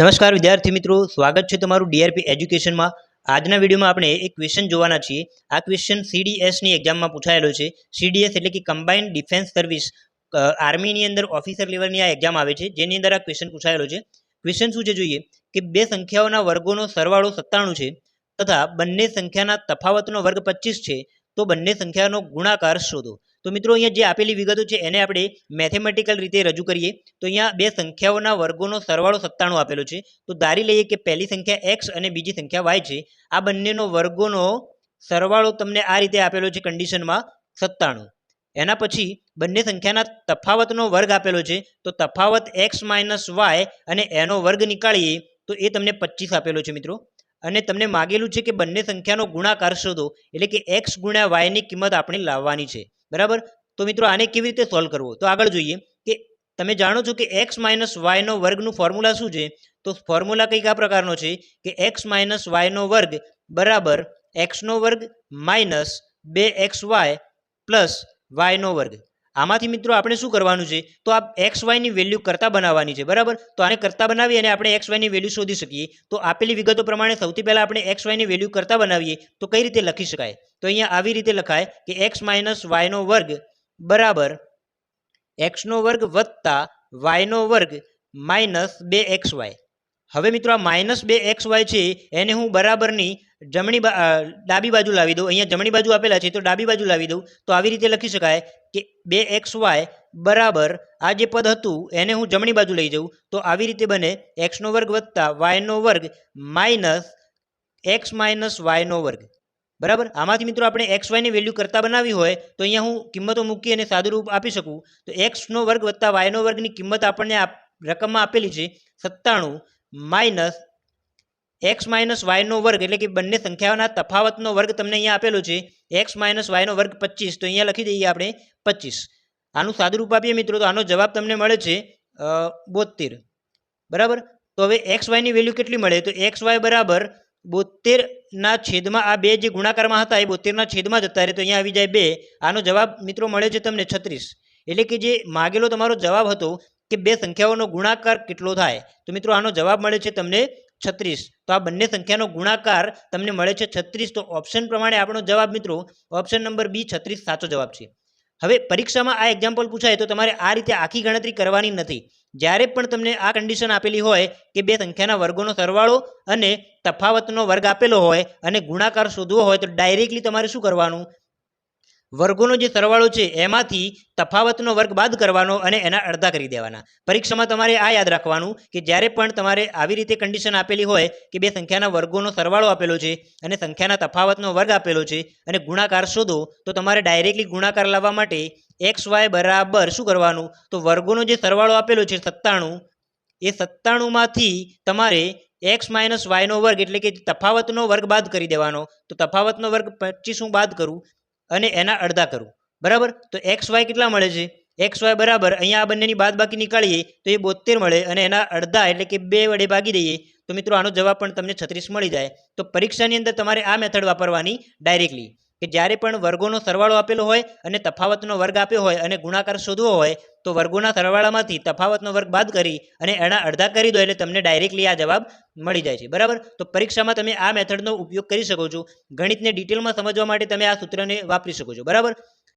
નમસ્કાર વિદ્યાર્થી મિત્રો, સ્વાગત છે તમારું ડીઆરપી એજ્યુકેશનમાં. આજના વિડીયોમાં આપણે એક ક્વેશ્ચન જોવાના છીએ. આ ક્વેશ્ચન સીડીએસની એક્ઝામમાં પૂછાયેલો છે. સીડીએસ એટલે કે કમ્બાઇન્ડ ડિફેન્સ સર્વિસ આર્મીની અંદર ઓફિસર લેવલની આ એક્ઝામ આવે છે. જેની અંદર આ ક્વેશ્ચન પૂછાયેલો છે. ક્વેશ્ચન શું છે જોઈએ? કે બે સંખ્યાઓના વર્ગોનો સરવાળો સત્તાણું છે તથા બંને સંખ્યાના તફાવતનો વર્ગ પચીસ છે. તો બંને સંખ્યાનો ગુણાકાર શોધો. તો મિત્રો અહીંયા જે આપેલી વિગતો છે, એને આપણે મેથેમેટિકલ રીતે રજૂ કરીએ. તો અહીંયા બે સંખ્યાઓના વર્ગોનો સરવાળો સત્તાણું આપેલો છે. તો ધારી લઈએ કે પહેલી સંખ્યા એક્સ અને બીજી સંખ્યા વાય છે. આ બંનેનો વર્ગોનો સરવાળો તમને આ રીતે આપેલો છે કન્ડિશનમાં સત્તાણું. એના પછી બંને સંખ્યાના તફાવતનો વર્ગ આપેલો છે. તો તફાવત એક્સ માઇનસ વાય અને એનો વર્ગ નીકાળીએ, તો એ તમને પચીસ આપેલો છે મિત્રો. અને તમને માગેલું છે કે બંને સંખ્યાનો ગુણાકાર શોધો, એટલે કે એક્સ ગુણ્યા વાયની કિંમત આપણે લાવવાની છે. બરાબર? તો મિત્રો આને કેવી રીતે સોલ્વ કરવો? તો આગળ જોઈએ કે તમે જાણો છો કે એક્સ માઇનસ વાયનો વર્ગનું ફોર્મ્યુલા શું છે? તો ફોર્મ્યુલા કંઈક આ પ્રકારનો છે કે એક્સ માઇનસ વાયનો વર્ગ બરાબર એક્સનો વર્ગ માઇનસ બે એક્સ વાય પ્લસ વાયનો વર્ગ. આમાંથી મિત્રો આપણે શું કરવાનું છે? તો આ એક્સ વાયની વેલ્યુ કરતા બનાવવાની છે, બરાબર? તો આને કરતા બનાવી અને આપણે એક્સ વાયની વેલ્યુ શોધી શકીએ. તો આપેલી વિગતો પ્રમાણે સૌથી પહેલાં આપણે એક્સ વાયની વેલ્યુ કરતા બનાવીએ. તો કઈ રીતે લખી શકાય? તો અહીંયા આવી રીતે લખાય કે એક્સ માઇનસ વાયનો વર્ગ બરાબર એક્સનો વર્ગ વત્તા વાયનો વર્ગ માઇનસ બે એક્સ વાય હવે મિત્રો આ માઇનસ બે એક્સ વાય છે, એને હું બરાબરની જમણી ડાબી બાજુ લાવી દઉં. અહીંયા જમણી બાજુ આપેલા છે, તો ડાબી બાજુ લાવી દઉં. તો આવી રીતે લખી શકાય કે બે એક્સ વાય બરાબર આ જે પદ હતું, એને હું જમણી બાજુ લઈ જાઉં. તો આવી રીતે બને એક્સનો વર્ગ વત્તા વાયનો વર્ગ માઇનસ એક્સ માઇનસ વાયનો વર્ગ. બરાબર? આમાંથી મિત્રો આપણે એક્સ વાયની વેલ્યુ કરતા બનાવી હોય, તો અહીંયા હું કિંમતો મૂકી અને સાદુરૂપ આપી શકું. તો એક્સનો વર્ગ વત્તા વાયનો વર્ગની કિંમત આપણને આ રકમમાં આપેલી છે સત્તાણું માઇનસ એક્સ માઇનસ વાયનો વર્ગ, એટલે કે બંને સંખ્યાઓના તફાવતનો વર્ગ તમને અહીંયા આપેલો છે. એક્સ માઇનસ વાયનો વર્ગ પચીસ, તો અહીંયા લખી દઈએ આપણે પચીસ. આનું સાદુરૂપ આપીએ મિત્રો, તો આનો જવાબ તમને મળે છે બોતેર બરાબર? તો હવે એક્સ વાયની વેલ્યુ કેટલી મળે? તો એક્સ વાય બરાબર બોતેરના છેદમાં આ બે જે ગુણાકારમાં હતા, એ બોતેરના છેદમાં જતા રહે તો અહીંયા આવી જાય બે. આનો જવાબ મિત્રો મળે છે તમને છત્રીસ. એટલે કે જે માગેલો તમારો જવાબ હતો કે બે સંખ્યાઓનો ગુણાકાર કેટલો થાય? તો મિત્રો આનો જવાબ મળે છે તમને છત્રીસ. તો આ બંને સંખ્યાનો ગુણાકાર તમને મળે છે છત્રીસ. તો ઓપ્શન પ્રમાણે આપણો જવાબ મિત્રો ઓપ્શન નંબર બી છત્રીસ સાચો જવાબ છે. હવે પરીક્ષામાં આ એક્ઝામ્પલ પૂછાય તો તમારે આ રીતે આખી ગણતરી કરવાની નથી. જ્યારે પણ તમને આ કન્ડિશન આપેલી હોય કે બે સંખ્યાના વર્ગોનો સરવાળો અને તફાવતનો વર્ગ આપેલો હોય અને ગુણાકાર શોધવો હોય તો ડાયરેક્ટલી તમારે શું કરવાનું? વર્ગોનો જે સરવાળો છે, એમાંથી તફાવતનો વર્ગ બાદ કરવાનો અને એના અડધા કરી દેવાના. પરીક્ષામાં તમારે આ યાદ રાખવાનું કે જ્યારે પણ તમારે આવી રીતે કન્ડિશન આપેલી હોય કે બે સંખ્યાના વર્ગોનો સરવાળો આપેલો છે અને સંખ્યાના તફાવતનો વર્ગ આપેલો છે અને ગુણાકાર શોધો, તો તમારે ડાયરેક્ટલી ગુણાકાર લાવવા માટે એક્સ વાય બરાબર શું કરવાનું? તો વર્ગોનો જે સરવાળો આપેલો છે સત્તાણું, એ સત્તાણુંમાંથી તમારે એક્સ માઇનસ વાયનો વર્ગ એટલે કે તફાવતનો વર્ગ બાદ કરી દેવાનો. તો તફાવતનો વર્ગ પચીસ હું બાદ કરું અને એના અડધા કરું. બરાબર? તો એક્સ વાય કેટલા મળે છે? એક્સ વાય બરાબર, અહીંયા આ બંનેની બાદ બાકી નીકાળીએ તો એ બોતેર મળે અને એના અડધા એટલે કે બે વડે ભાગી દઈએ તો મિત્રો આનો જવાબ પણ તમને છત્રીસ મળી જાય. તો પરીક્ષાની અંદર તમારે આ મેથડ વાપરવાની ડાયરેક્ટલી કે જ્યારે પણ વર્ગોનો સરવાળો આપેલો હોય અને તફાવતનો વર્ગ આપ્યો હોય અને ગુણાકાર શોધવો હોય, તો વર્ગોના સરવાળામાંથી તફાવતનો વર્ગ બાદ કરી અને એના અડધા કરી દો એટલે તમને ડાયરેક્ટલી આ જવાબ મળી જાય છે. બરાબર? તો પરીક્ષામાં તમે આ મેથડનો ઉપયોગ કરી શકો છો. ગણિતને ડિટેલમાં સમજવા માટે તમે આ સૂત્રને વાપરી શકો છો. બરાબર?